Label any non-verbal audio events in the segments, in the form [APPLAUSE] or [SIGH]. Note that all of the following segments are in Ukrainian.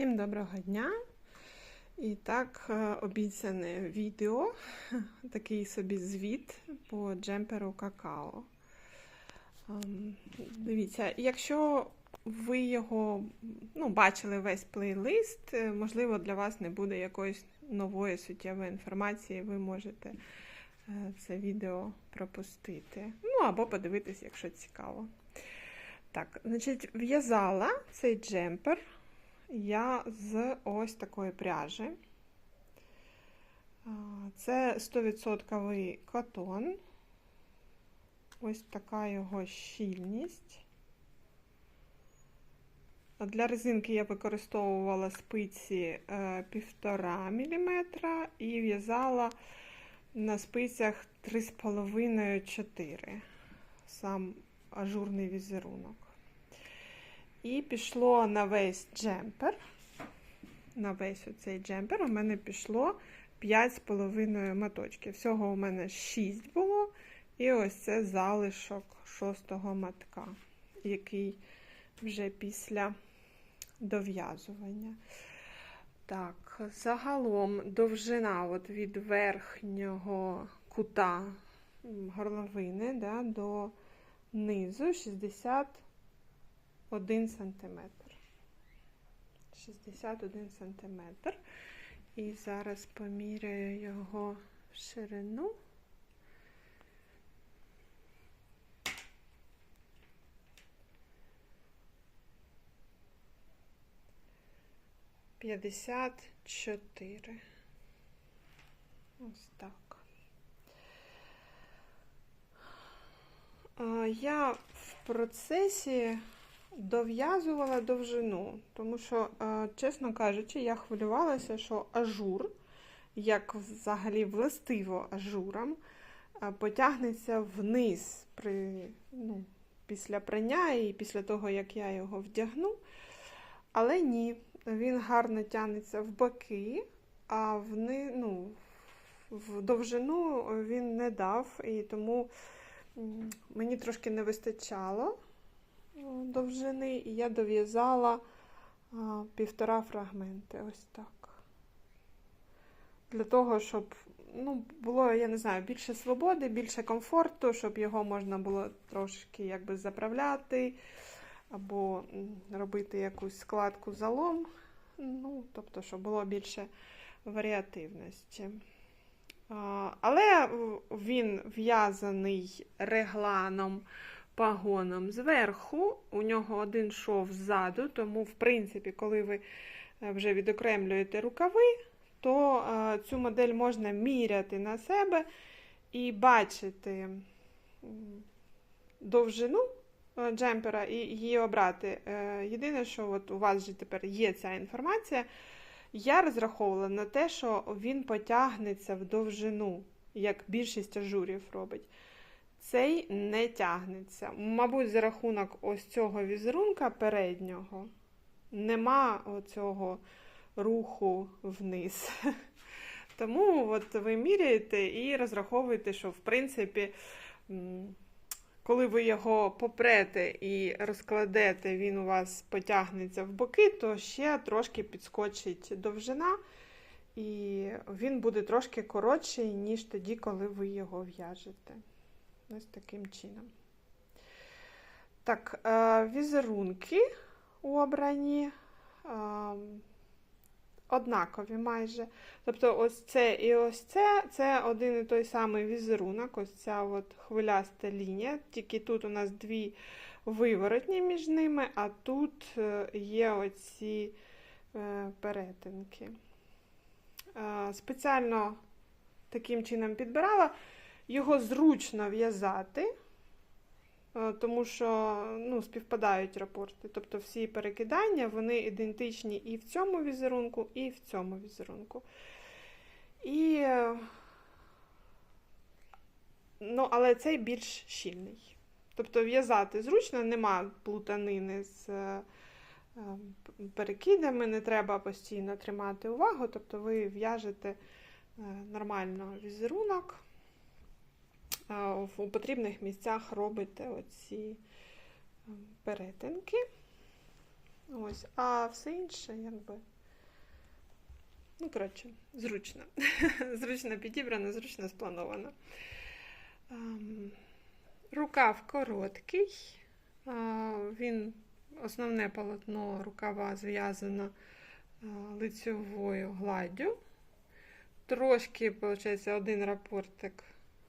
Всім доброго дня! І так, е, обіцяне відео, [LAUGHS] такий собі звіт по джемперу какао. Ем, Дивіться, якщо ви його ну, бачили весь плейлист, е, можливо, для вас не буде якоїсь нової суттєвої інформації, ви можете е, це відео пропустити. Ну, або подивитись, якщо цікаво. Так, значить, в'язала цей джемпер я з ось такої пряжі. Це 100% катон. Ось така його щільність. Для резинки я використовувала спиці 1,5 мм і в'язала на спицях 3,5-4 сам ажурний візерунок. І пішло на весь джемпер. На весь оцей джемпер у мене пішло 5,5 моточків. Всього у мене 6 було. І ось це залишок шостого матка, який вже після дов'язування. Так, загалом довжина от від верхнього кута горловини да, до низу 60 1 сантиметр. 61 сантиметр. І зараз поміряю його ширину. П'ятдесят чотири. Ось так. Я в процесі дов'язувала довжину, тому що, чесно кажучи, я хвилювалася, що ажур, як взагалі властиво ажурам, потягнеться вниз при, ну, після прання і після того, як я його вдягну. Але ні, він гарно тягнеться в боки, а вни, ну, в довжину він не дав, і тому мені трошки не вистачало довжини, і я дов'язала півтора фрагменти. Ось так. Для того, щоб ну, було, я не знаю, більше свободи, більше комфорту, щоб його можна було трошки якби заправляти, або робити якусь складку залом. Ну, тобто, щоб було більше варіативності. Але він в'язаний регланом пагоном зверху, у нього один шов ззаду, тому, в принципі, коли ви е, вже відокремлюєте рукави, то е, цю модель можна міряти на себе і бачити довжину е, джемпера і її обрати. Єдине, що от у вас вже тепер є ця інформація, я розраховувала на те, що він потягнеться в довжину, як більшість ажурів робить цей не тягнеться. Мабуть, за рахунок ось цього візерунка переднього нема оцього руху вниз. [LAUGHS] Тому от ви міряєте і розраховуєте, що в принципі, коли ви його попрете і розкладете, він у вас потягнеться в боки, то ще трошки підскочить довжина, і він буде трошки коротший, ніж тоді, коли ви його в'яжете. Ось таким чином. Так, е, візерунки обрані е, однакові майже. Тобто, ось це і ось це це один і той самий візерунок, ось ця от хвиляста лінія. Тільки тут у нас дві виворотні між ними, а тут е, є оці перетинки. Спеціально таким чином підбирала. Його зручно в'язати, е, тому що ну, співпадають рапорти. Тобто всі перекидання вони ідентичні і в цьому візерунку, і в цьому візерунку. І, ну, Але цей більш щільний. Тобто в'язати зручно, нема плутанини з е, перекидами, не треба постійно тримати увагу, тобто ви в'яжете е, нормально візерунок у потрібних місцях робите оці ем, перетинки. Ось, а все інше, якби. Ну, коротше, зручно. [LAUGHS] зручно підібрано, зручно сплановано. Ем, Рукав короткий. Він основне полотно рукава зв'язано а, лицьовою гладдю. Трошки, виходить, один рапортик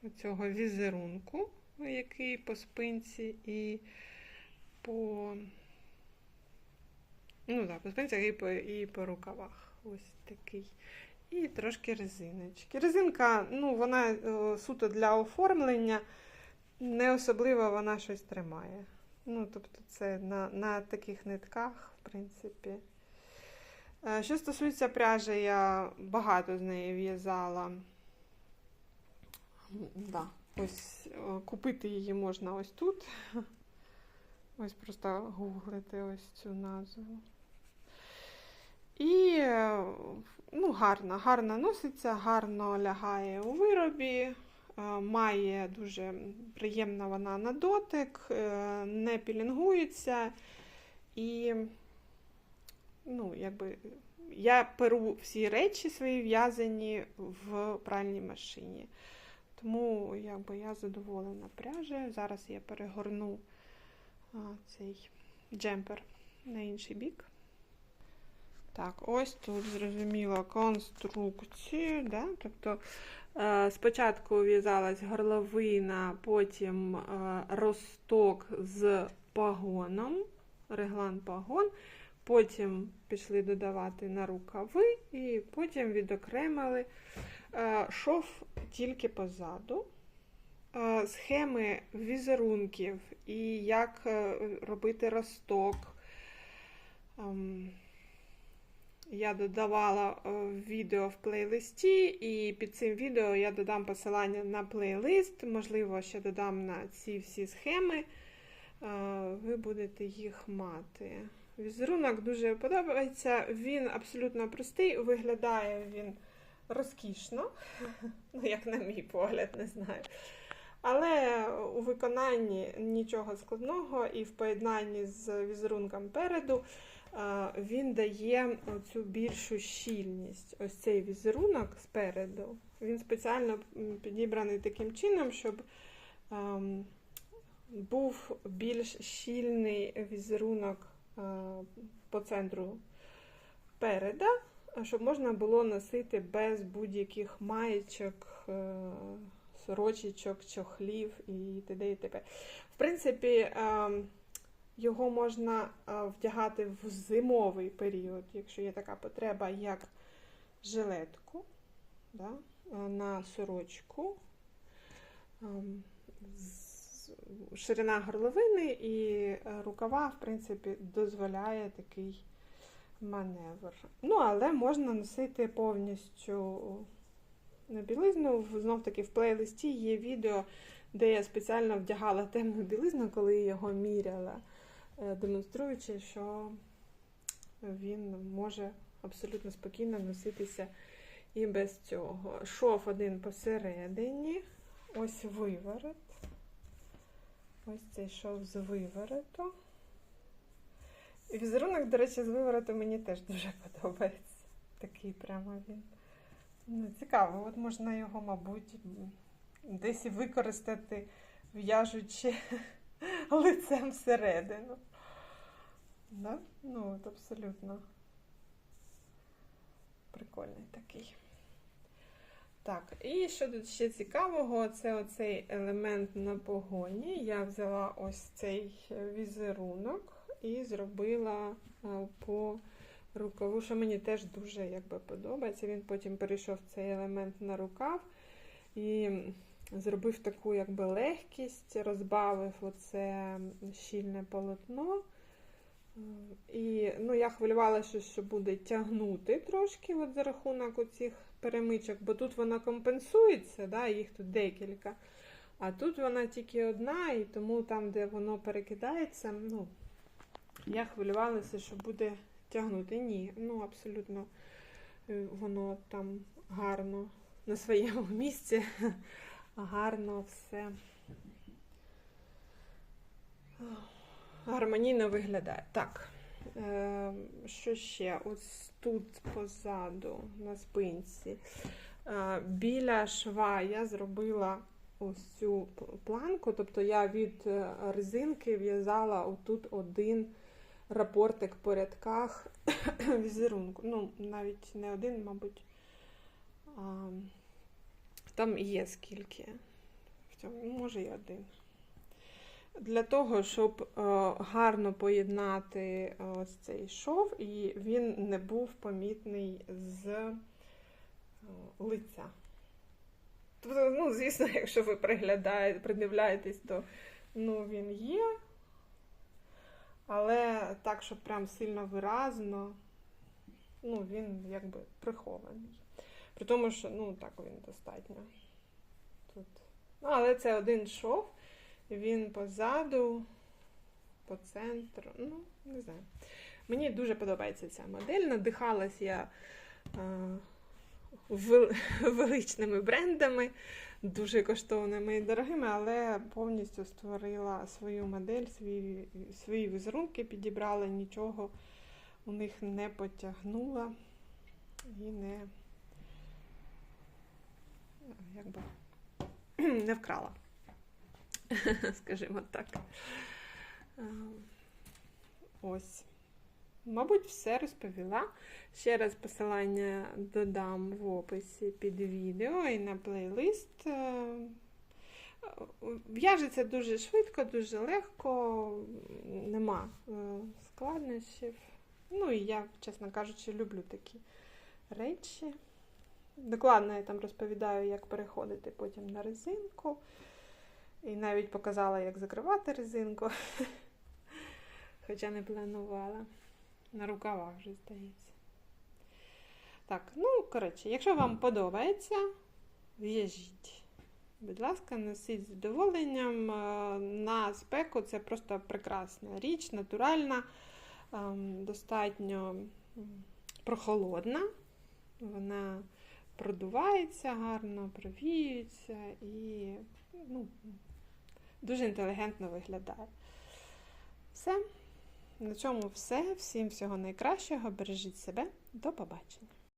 цього візерунку, який по спинці і по. Ну так, по спинці і по, і по рукавах. Ось такий. І трошки резиночки. Резинка, ну, вона е, суто для оформлення, не особливо вона щось тримає. Ну, тобто, це на, на таких нитках, в принципі. Е, Що стосується пряжі, я багато з неї в'язала. Да, ось е, купити її можна ось тут. [LAUGHS] Ось просто гуглити ось цю назву. І е, ну, гарно, гарно носиться, гарно лягає у виробі, е, має дуже приємна вона на дотик, не пілінгується. І ну, якби, я перу всі речі свої в'язані в пральній машині. Тому якби, я задоволена пряжею. Зараз я перегорну а, цей джемпер на інший бік. Так, ось тут зрозуміло конструкцію. Да? Тобто е, спочатку в'язалась горловина, потім е, росток з пагоном, реглан пагон. Потім пішли додавати на рукави, і потім відокремили шов тільки позаду. Е, Схеми візерунків і як е, робити росток. Ем, Я додавала е, відео в плейлисті, і під цим відео я додам посилання на плейлист. Можливо, ще додам на ці всі схеми. Е, Ви будете їх мати. Візерунок дуже подобається. Він абсолютно простий, виглядає він розкішно, ну, як на мій погляд, не знаю. Але у виконанні нічого складного, і в поєднанні з візерунком переду е, він дає цю більшу щільність. Ось цей візерунок спереду. Він спеціально підібраний таким чином, щоб ем, був більш щільний візерунок е, по центру переда, щоб можна було носити без будь-яких маєчок, е, сорочечок, чохлів і т.д. і т.п. В принципі, е, його можна е, вдягати в зимовий період, якщо є така потреба, як жилетку да, на сорочку. Ширина горловини і рукава, в принципі, дозволяє такий маневр. Ну, але можна носити повністю на білизну. Знов таки в плейлисті є відео, де я спеціально вдягала темну білизну, коли його міряла, е, демонструючи, що він може абсолютно спокійно носитися і без цього. Шов один посередині, ось виворот. Ось цей шов з вивороту. Візерунок, до речі, з вивороту мені теж дуже [LAUGHS] подобається. Такий прямо він. Ну, цікаво, от можна його, мабуть, десь використати, в'яжучи [LAUGHS] лицем всередину. Да? Ну, от абсолютно прикольний такий. Так, і що тут ще цікавого, це оцей елемент на погоні. Я взяла ось цей е, візерунок і зробила по рукаву, що мені теж дуже якби, подобається. Він потім перейшов цей елемент на рукав і зробив таку якби, легкість, розбавив оце щільне полотно. І ну, я хвилювалася, що буде тягнути трошки от за рахунок оцих перемичок, бо тут вона компенсується, да, їх тут декілька. А тут вона тільки одна, і тому там, де воно перекидається, ну, я хвилювалася, що буде тягнути. Ні, ну абсолютно е, воно там гарно на своєму [LAUGHS] місці, гарно все гармонійно виглядає. Так. Е, що ще? Ось тут позаду, на спинці. Е, біля шва я зробила ось цю планку, тобто я від резинки в'язала отут один рапортик по рядках [COUGHS] візерунку. Ну, навіть не один, мабуть. А, там є скільки. В цьому, може, і один. Для того, щоб е, гарно поєднати е, ось цей шов, і він не був помітний з е, лиця. Тобто, ну, звісно, [LAUGHS] якщо ви придивляєтесь, то ну, він є. Але так, щоб прям сильно виразно, ну, він якби прихований. При тому, що ну, так він достатньо. Тут. Ну, але це один шов. Він позаду, по центру. Ну, не знаю. Мені дуже подобається ця модель. Надихалась я е, [LAUGHS] величними брендами, дуже коштовними і дорогими, але повністю створила свою модель, свої, свої візерунки підібрала, нічого у них не потягнула і не, якби, [CLEARS THROAT] не вкрала [LAUGHS] скажімо так. Е, Ось. Мабуть, все розповіла. Ще раз посилання додам в описі під відео і на плейлист. Е, В'яжеться дуже швидко, дуже легко, нема е, складнощів. Ну і я, чесно кажучи, люблю такі речі. Докладно я там розповідаю, як переходити потім на резинку. І навіть показала, як закривати резинку. [LAUGHS] Хоча не планувала. На рукавах вже здається. Так, ну, коротше, якщо вам подобається, в'яжіть. Будь ласка, носіть з задоволенням. Е, На спеку це просто прекрасна річ, натуральна, ем, достатньо прохолодна. Вона продувається гарно, провіюється і ну, дуже інтелігентно виглядає. Все. На цьому все. Всім всього найкращого. Бережіть себе. До побачення.